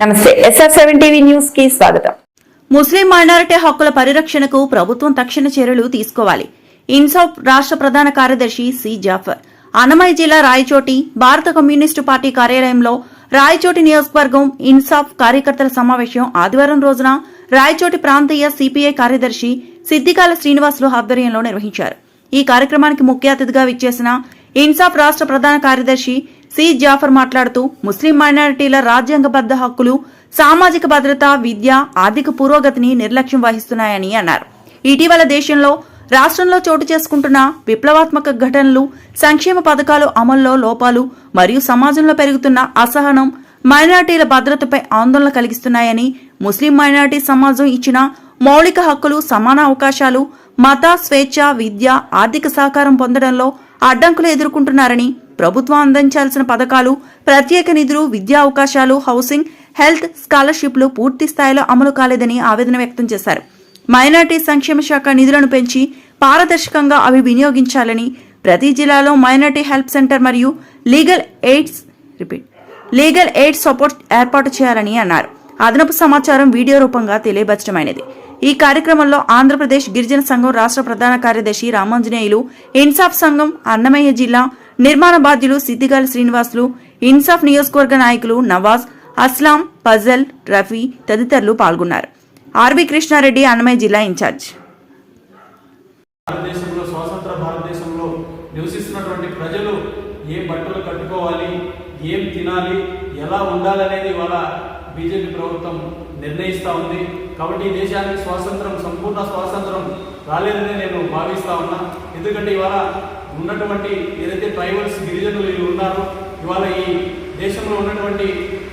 నమస్తే. SR seven TV న్యూస్కి స్వాగతం. ముస్లిం మైనారిటీ హక్కుల పరిరక్షణకు ప్రభుత్వం తక్షణ చర్యలు తీసుకోవాలి. ఇన్సాఫ్ రాష్ట్ర ప్రధాన కార్యదర్శి సి జాఫర్. అన్నమయ్య జిల్లా రాయచోటి భారత కమ్యూనిస్టు పార్టీ కార్యాలయంలో రాయచోటి నియోజకవర్గం ఇన్సాఫ్ కార్యకర్తల సమావేశం ఆదివారం రోజున రాయచోటి ప్రాంతీయ సిపిఐ కార్యదర్శి సిద్దికాల శ్రీనివాసులు ఆధ్వర్యంలో నిర్వహించారు. ఈ కార్యక్రమానికి ముఖ్య అతిథిగా విచ్చేసిన ఇన్సాఫ్ రాష్ట్ర ప్రధాన కార్యదర్శి సి. జాఫర్ మాట్లాడుతూ ముస్లిం మైనారిటీల రాజ్యాంగబద్ధ హక్కులు సామాజిక భద్రత విద్య ఆర్థిక పురోగతిని నిర్లక్ష్యం వహిస్తున్నాయని అన్నారు. ఇటీవల దేశంలో రాష్ట్రంలో చోటు చేసుకుంటున్న విప్లవాత్మక ఘటనలు సంక్షేమ పథకాలు అమల్లో లోపాలు మరియు సమాజంలో పెరుగుతున్న అసహనం మైనారిటీల భద్రతపై ఆందోళన కలిగిస్తున్నాయని ముస్లిం మైనారిటీ సమాజం ఇచ్చిన మౌలిక హక్కులు సమాన అవకాశాలు మత స్వేచ్ఛ విద్య ఆర్థిక సహకారం పొందడంలో అడ్డంకులు ఎదుర్కొంటున్నారని ప్రభుత్వం అందించాల్సిన పథకాలు ప్రత్యేక నిధులు విద్యా అవకాశాలు హౌసింగ్ హెల్త్ స్కాలర్షిప్లు పూర్తి స్థాయిలో అమలు కాలేదని ఆవేదన వ్యక్తం చేశారు. మైనార్టీ సంక్షేమ శాఖ నిధులను పెంచి పారదర్శకంగా అవి వినియోగించాలని ప్రతి జిల్లాలో మైనార్టీ హెల్ప్ సెంటర్ మరియు legal aids repeat legal aid support ఏర్పాటు చేయాలని అన్నారు. అదనపు సమాచారం వీడియో రూపంగా తెలియబచ్చమైనది ఈ కార్యక్రమంలో ఆంధ్రప్రదేశ్ గిరిజన సంఘం రాష్ట్ర ప్రధాన కార్యదర్శి రామాంజనేయులు ఇన్సాఫ్ సంఘం అన్నమయ్య జిల్లా నిర్మాణ బాధ్యులు సిద్దిగాల శ్రీనివాసులు ఇన్సాఫ్ నియోజకవర్గ నాయకులు నవాజ్ అస్లాం ఫజల్ రఫీ తదితరులు పాల్గొన్నారు. ఆర్వి కృష్ణారెడ్డి అన్నమయ్య జిల్లా ఇన్ఛార్జ్. భారతదేశంలో స్వాతంత్ర భారతదేశంలో నివసిస్తున్నటువంటి ప్రజలు ఏ బట్టలు కట్టుకోవాలి ఏం తినాలి ఎలా ఉండాలనేది ఇవాళ బీజేపీ ప్రభుత్వం నిర్ణయిస్తూ ఉంది. కాబట్టి ఈ దేశానికి స్వాతంత్రం సంపూర్ణ స్వాతంత్రం రాలేదని నేను భావిస్తా ఉన్నా. ఎందుకంటే ఇవాళ ఉన్నటువంటి ఏదైతే ట్రైబల్స్ గిరిజనులు వీళ్ళు ఉన్నారో ఇవాళ ఈ దేశంలో ఉన్నటువంటి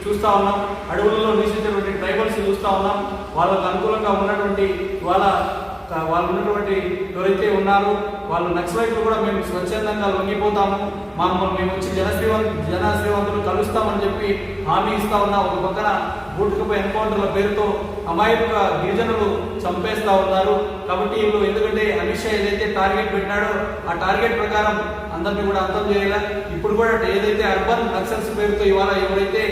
చూస్తా ఉన్నాం. అడవులలో నివసించినటువంటి ట్రైబల్స్ చూస్తా ఉన్నాం. వాళ్ళకు అనుకూలంగా ఉన్నటువంటి ఇవాళ వాళ్ళు ఉన్నటువంటి ఎవరైతే ఉన్నారో వాళ్ళు నక్సలైట్లు కూడా మేము స్వచ్ఛందంగా లొంగిపోతాము. మమ్మల్ని మేము వచ్చి జనశ్రీవంత జనశ్రీవంతులు కలుస్తామని చెప్పి హామీ ఇస్తా ఉన్నా. ఒక పక్కన బూటుకుపోయి ఎన్కౌంటర్ల పేరుతో అమాయక గిరిజనులు చంపేస్తా ఉన్నారు. కాబట్టి వీళ్ళు ఎందుకంటే అమిత్ షా ఏదైతే టార్గెట్ పెట్టాడో ఆ టార్గెట్ ప్రకారం అందరినీ కూడా అర్థం చేయాలి? ఇప్పుడు కూడా ఏదైతే అర్బన్ నక్సల్స్ పేరుతో ఇవాళ ఎవరైతే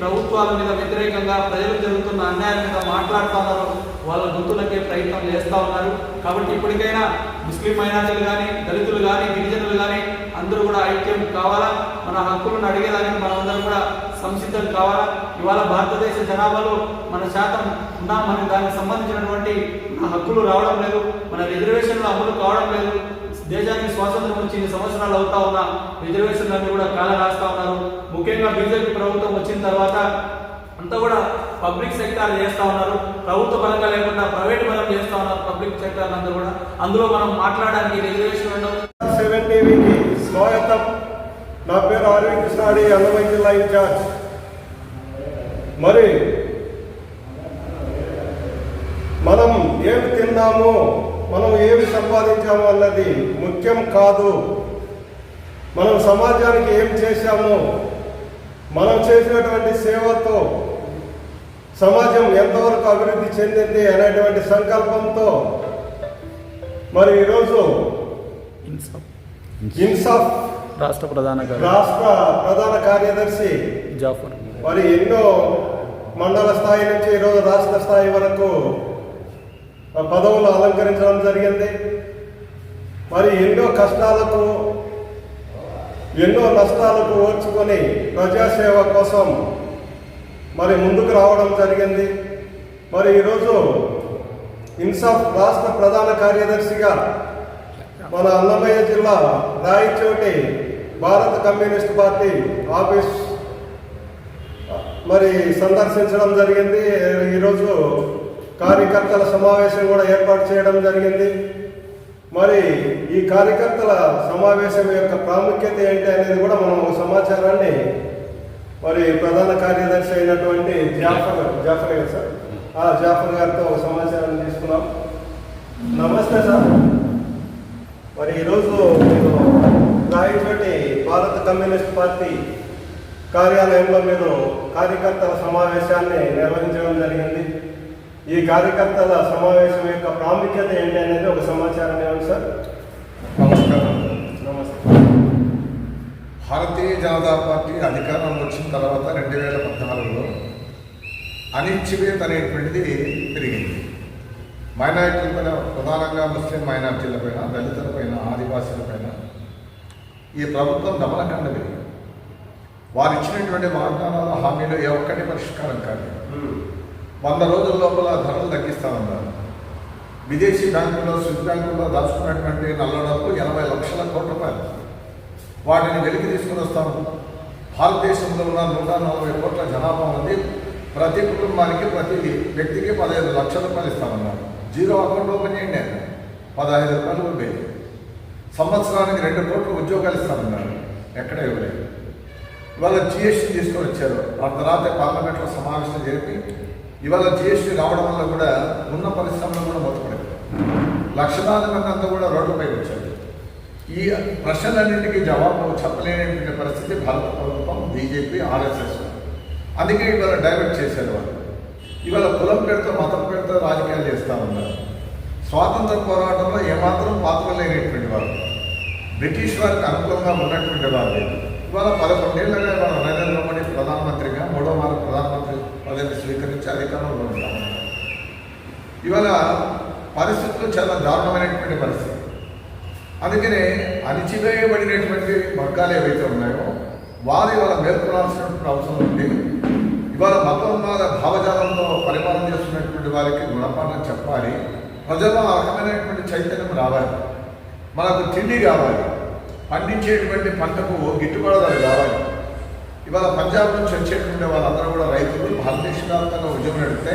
ప్రభుత్వాల మీద వ్యతిరేకంగా ప్రజలు జరుగుతున్న అన్యాయం మీద మాట్లాడుతున్నారు. వాళ్ళ గుర్తులకే ప్రయత్నం చేస్తూ ఉన్నారు. కాబట్టి ఇప్పటికైనా ముస్లిం మైనారిటీలు కానీ దళితులు కానీ గిరిజనులు కానీ అందరూ కూడా ఐక్యం కావాలా? మన హక్కులను అడిగేదానికి మనందరం కూడా సంసిద్ధం కావాలా? ఇవాళ భారతదేశ జనాభాలో మన శాతం ఉన్నా మనకు దానికి సంబంధించినటువంటి మన హక్కులు రావడం లేదు. మన రిజర్వేషన్లు అమలు కావడం లేదు. దేశానికి స్వాతంత్రం వచ్చి ఇన్ని సంవత్సరాలు అవుతా ఉన్నా రిజర్వేషన్లన్నీ కూడా కాల రాస్తా ఉన్నారు. ముఖ్యంగా బీజేపీ ప్రభుత్వం వచ్చిన తర్వాత అంతా కూడా పబ్లిక్ సెక్టార్ చేస్తా ఉన్నారు. ప్రభుత్వ పరంగా లేకుండా ప్రైవేట్ పరం చేస్తా ఉన్నారు పబ్లిక్ సెక్టార్ అంతా కూడా. అందులో మనం మాట్లాడడానికి రిజర్వేషన్ సెవెన్ టీవీకి స్వాగతం. నా పేరు అరవింద్ కృష్ణాడి అన్నమయ్య జిల్లా ఇన్ఛార్జ్ మరి మనం ఏమి తిన్నామో? మనం ఏమి సంపాదించాము అన్నది ముఖ్యం కాదు. మనం సమాజానికి ఏం చేశాము మనం చేసినటువంటి సేవతో సమాజం ఎంతవరకు అభివృద్ధి చెందింది అనేటువంటి సంకల్పంతో మరి ఈరోజు ఇన్సాఫ్ రాష్ట్ర ప్రధాన రాష్ట్ర ప్రధాన కార్యదర్శి జాఫర్. మరి ఎన్నో మండల స్థాయి నుంచి ఈరోజు రాష్ట్ర స్థాయి వరకు పదవులు అలంకరించడం జరిగింది. మరి ఎన్నో కష్టాలకు ఎన్నో నష్టాలకు ఓర్చుకొని ప్రజాసేవ కోసం మరి ముందుకు రావడం జరిగింది. మరి ఈరోజు ఇన్సాఫ్ రాష్ట్ర ప్రధాన కార్యదర్శిగా మన అన్నమయ్య జిల్లా రాయచోటి భారత కమ్యూనిస్ట్ పార్టీ ఆఫీస్ మరి సందర్శించడం జరిగింది. ఈరోజు కార్యకర్తల సమావేశం కూడా ఏర్పాటు చేయడం జరిగింది. మరి ఈ కార్యకర్తల సమావేశం యొక్క ప్రాముఖ్యత ఏంటి అనేది కూడా మనం ఒక సమాచారాన్ని మరి ప్రధాన కార్యదర్శి అయినటువంటి జాఫర్ జాఫర్ గారు సార్. ఆ జాఫర్ గారితో ఒక సమాచారం తీసుకున్నాం. నమస్తే సార్. మరి ఈరోజు మీరు రాయచోటి భారత కమ్యూనిస్ట్ పార్టీ కార్యాలయంలో మీరు కార్యకర్తల సమావేశాన్ని నిర్వహించడం జరిగింది. ఈ కార్యకర్తల సమావేశం యొక్క ప్రాముఖ్యత ఏంటి అనేది ఒక సమాచారం ఇవ్వండి సార్. నమస్కారం. నమస్తే. భారతీయ జనతా పార్టీ అధికారంలో వచ్చిన తర్వాత రెండు వేల పద్నాలుగులో అనిశ్చివేత అనేటువంటిది పెరిగింది మైనారిటీలపైన ప్రధానంగా ముస్లిం మైనారిటీలపైన దళితులపైన ఆదివాసీలపైన ఈ ప్రభుత్వం దమనకండ పెరిగింది. వారు ఇచ్చినటువంటి వాగ్దానాల హామీలు ఏ ఒక్కటి పరిష్కారం కాదు వంద రోజుల లోపల ధరలు తగ్గిస్తామన్నారు విదేశీ బ్యాంకుల్లో స్విస్ బ్యాంకుల్లో దాచుకున్నటువంటి నల్ల డబ్బు ఎనభై లక్షల కోట్ల రూపాయలు. వాటిని వెలికి తీసుకుని వస్తాము భారతదేశంలో ఉన్న నూట నలభై కోట్ల జనాభా ఉంది. ప్రతి కుటుంబానికి ప్రతి వ్యక్తికి పదహైదు లక్షల రూపాయలు ఇస్తామన్నారు జీరో అకౌంట్ ఓపెన్ చేయండి ఆయన. పదహైదు రూపాయలు ఉండేది సంవత్సరానికి రెండు కోట్ల ఉద్యోగాలు ఇస్తామన్నారు ఎక్కడ ఇవ్వలేదు. ఇవాళ జిఎస్టీ తీసుకొని వచ్చారు. అర్ధరాత్రి పార్లమెంట్లో సమావేశం జరిపి ఇవాళ జిఎస్టీ రావడం వల్ల కూడా ఉన్న పరిశ్రమలు కూడా మొత్తపడింది లక్షలాది మంది అంతా కూడా రోడ్లపై వచ్చారు. ఈ ప్రశ్నలన్నింటికీ జవాబు చెప్పలేని పరిస్థితి భారత ప్రభుత్వం బీజేపీ ఆర్ఎస్ఎస్ అందుకే ఇవాళ డైవర్ట్ చేశారు వాళ్ళు. ఇవాళ కులం పేరుతో మతం పేరుతో రాజకీయాలు చేస్తూ ఉన్నారు. స్వాతంత్ర పోరాటంలో ఏమాత్రం పాత్ర లేనటువంటి వారు బ్రిటిష్ వారికి అనుకూలంగా ఉన్నటువంటి వారు ఇవాళ పదకొండేళ్ళగా ఇవాళ నరేంద్ర మోడీ ప్రధానమంత్రిగా మూడో వారం ప్రధానమంత్రి పదవిని స్వీకరించి అధికారంలో ఉంటాం ఇవాళ పరిస్థితులు చాలా దారుణమైనటువంటి పరిస్థితి. అందుకనే అణిచివేయబడినటువంటి వర్గాలు ఏవైతే ఉన్నాయో వారు ఇవాళ మేల్కొనాల్సినటువంటి అవసరం ఉంది. ఇవాళ మతోన్మాద భావజాలంలో పరిపాలన చేస్తున్నటువంటి వారికి గుణపాఠం చెప్పాలి. ప్రజల్లో ఆ రకమైనటువంటి చైతన్యం రావాలి. మనకు తిండి కావాలి. పండించేటువంటి పంటకు గిట్టుబాటు ధర కావాలి. ఇవాళ పంజాబ్ నుంచి వచ్చేటువంటి వాళ్ళందరూ కూడా రైతులు భారతదేశ వ్యాప్తంగా ఉద్యమం నడిపితే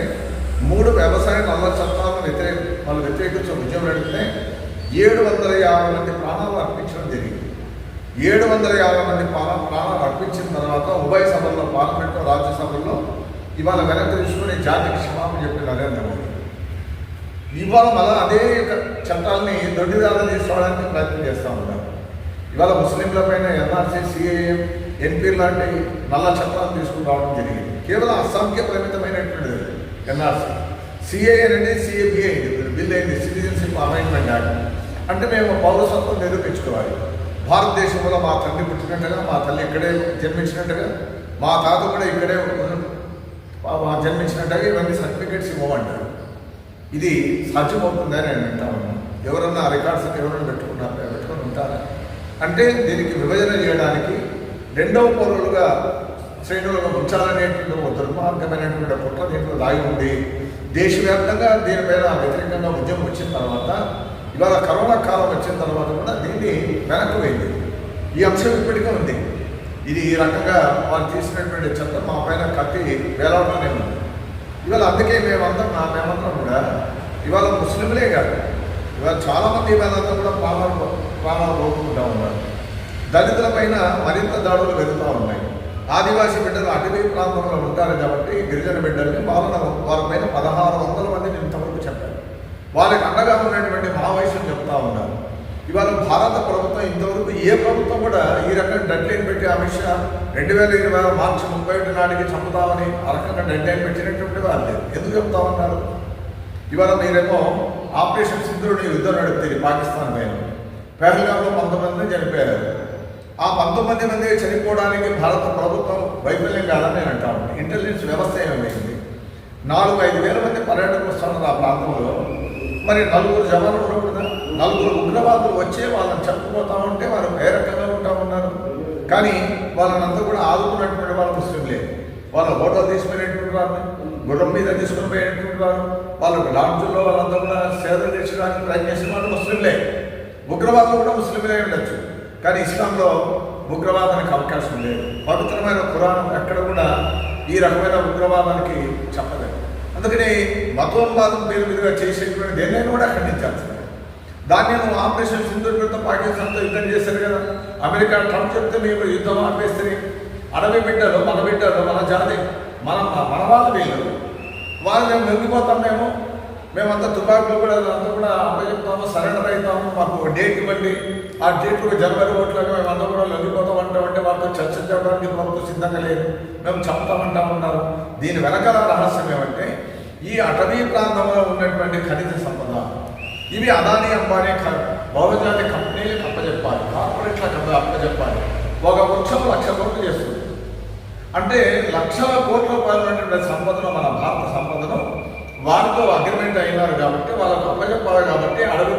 మూడు వ్యవసాయ నల్ల చట్టాలను వ్యతిరేక వాళ్ళు వ్యతిరేకించిన ఉద్యమం నడిపితే ఏడు వందల యాభై మంది ప్రాణాలు అర్పించడం జరిగింది. ఏడు వందల యాభై మంది ప్రాణ ప్రాణాలు అర్పించిన తర్వాత ఉభయ సభల్లో పార్లమెంట్లో రాజ్యసభల్లో ఇవాళ వెనక్కి తీసుకుని జాతికి క్షమాపణ చెప్పిన నరేంద్ర మోడీ. ఇవాళ మళ్ళీ అదే చట్టాలని దొడ్డిదారులు తీసుకోవడానికి ప్రయత్నం చేస్తూ ఉన్నారు. ఇవాళ ముస్లింల పైన ఎన్ఆర్సీ సిఐఎం ఎన్పీ లాంటి నల్ల చట్టాలు తీసుకుని రావడం జరిగింది. కేవలం అస్సాంకే పరిమితమైనటువంటిది ఎన్ఆర్సీ సిఏ అనేది సిఏబిఏ బిల్ అయింది సిటిజన్షిప్ అమెండ్మెంట్ యాక్ట్. అంటే మేము పౌరసత్వం నిరూపించుకోవాలి. భారతదేశంలో మా తండ్రి పుట్టినట్టుగా మా తల్లి ఇక్కడే జన్మించినట్టుగా మా తాత కూడా ఇక్కడే మా జన్మించినట్టుగా ఇవన్నీ సర్టిఫికేట్స్ ఇవ్వమంటారు. ఇది సాధ్యమవుతుందని నేను అంటా ఉన్నాను. ఎవరన్నా రికార్డ్స్ ఎవరైనా పెట్టుకున్నారు పెట్టుకొని ఉంటారా? అంటే దీనికి విభజన చేయడానికి రెండవ పౌరులుగా శ్రేణులను ఉంచాలనేటువంటి ఒక దుర్మార్గమైనటువంటి కుట్ర దీంట్లో దాగి ఉంది. దేశవ్యాప్తంగా దీని మీద వ్యతిరేకంగా ఉద్యమం వచ్చిన తర్వాత ఇవాళ కరోనా కాలం వచ్చిన తర్వాత కూడా దీన్ని వెనక్కి వెళ్ళి ఈ అంశం ఇప్పటికే ఉంది. ఇది ఈ రకంగా వాళ్ళు తీసినటువంటి చెత్త మా పైన కత్తి వేలాడుతూనే ఉంది. ఇవాళ అందుకే మేమంతా మా మేమంతా కూడా ఇవాళ ముస్లింలే కాదు ఇవాళ చాలామంది ఇవాళంతా కూడా ప్రాణాలు ప్రాణాలు పోగొట్టుకుంటా ఉన్నారు. దళితుల పైన మరింత దాడులు పెరుగుతూ ఉన్నాయి. ఆదివాసీ బిడ్డలు అటవీ ప్రాంతంలో ఉంటారు కాబట్టి గిరిజన బిడ్డల్ని వాళ్ళ వారి పైన పదహారు వందల మందిని ఇంతవరకు చెప్పారు వాళ్ళకి అండగా ఉన్నటువంటి మావోయిస్టులు చెప్తా ఉన్నారు. ఇవాళ భారత ప్రభుత్వం ఇంతవరకు ఏ ప్రభుత్వం కూడా ఈ రకంగా డెడ్లైన్ పెట్టి అమిత్ షా రెండు వేల ఇరవై మార్చి ముప్పై ఒకటి నాటికి చంపుతామని ఆ రకంగా డెడ్లైన్ పెట్టినటువంటి వాళ్ళు లేదు ఎందుకు చెప్తా ఉన్నారు? ఇవాళ మీరేమో ఆపరేషన్ సింధుడిని యుద్ధం నడుపుతుంది పాకిస్తాన్ పైన. పెహల్గాంలో పంతొమ్మిది మంది చనిపోయారు. ఆ పంతొమ్మిది మంది చనిపోవడానికి భారత ప్రభుత్వం వైఫల్యం కాదని నేను అంటా ఉంటాను ఇంటెలిజెన్స్ వ్యవస్థ ఏమైంది? నాలుగు ఐదు వేల మంది పర్యాటకులు వస్తున్నారు ఆ ప్రాంతంలో. మరి నలుగురు జవాన్లు కూడా నలుగురు ఉగ్రవాదులు వచ్చే వాళ్ళని చంపిపోతా ఉంటే వారు ఏ రకంగా ఉంటా ఉన్నారు. కానీ వాళ్ళనంతా కూడా ఆదుకున్నటువంటి వాళ్ళు ముస్లింలే వాళ్ళ హోటల్ తీసుకునేటువంటి వాళ్ళు గుర్రం మీద తీసుకుని పోయేటువంటి వారు వాళ్ళకు లాడ్జుల్లో వాళ్ళంతా కూడా సేవలు తీర్చడానికి ప్రయత్నించిన వాళ్ళు ముస్లింలే. ఉగ్రవాదులు కూడా ముస్లింలే ఉండొచ్చు. కానీ ఇస్లాంలో ఉగ్రవాదానికి అవకాశం లేదు. పవిత్రమైన పురాణం ఎక్కడ కూడా ఈ రకమైన ఉగ్రవాదానికి చెప్పలేదు. అందుకని మతోన్వాదం పేరు మీదుగా చేసేటువంటి దేన్నైనా కూడా ఖండించాల్సిందే దాన్ని నువ్వు ఆపరేషన్ సింధూర్ పేరుతో పాకిస్తాన్తో యుద్ధం చేశారు కదా. అమెరికా ట్రంప్ చెప్తే మేము యుద్ధం ఆపేస్తే అడవి బిడ్డలు మన బిడ్డలు మన జాతి మన మన వాళ్ళు వీళ్ళు వాళ్ళు మేము మేము మేమంతా తుపాకులు కూడా అంతా కూడా అప్పచెప్తాము సరెండర్ అవుతాము మాకు ఒక డేట్ ఇవ్వండి. ఆ డేట్ జనవరి ఓట్లకు మేమంతా కూడా లొంగిపోతాం అంటే వాళ్ళతో చర్చించడానికి మాకు సిద్ధంగా లేదు మేము చంపుతామంటా ఉన్నారు. దీని వెనకాల రహస్యం ఏమంటే ఈ అటవీ ప్రాంతంలో ఉన్నటువంటి ఖనిజ సంపద ఇవి అదానీ అంబానీ క- బహుజాతి కంపెనీలకు అప్పచెప్పాలి కార్పొరేట్లకు అప్ప- అప్పచెప్పాలి ఒక వృక్షం లక్ష కోట్లు చేస్తుంది. అంటే లక్షల కోట్ల రూపాయలు ఉన్నటువంటి సంపదను మన భారత సంపదను వారితో అగ్రిమెంట్ అయినారు కాబట్టి వాళ్ళకు అప్పచెప్పాలి కాబట్టి అడుగు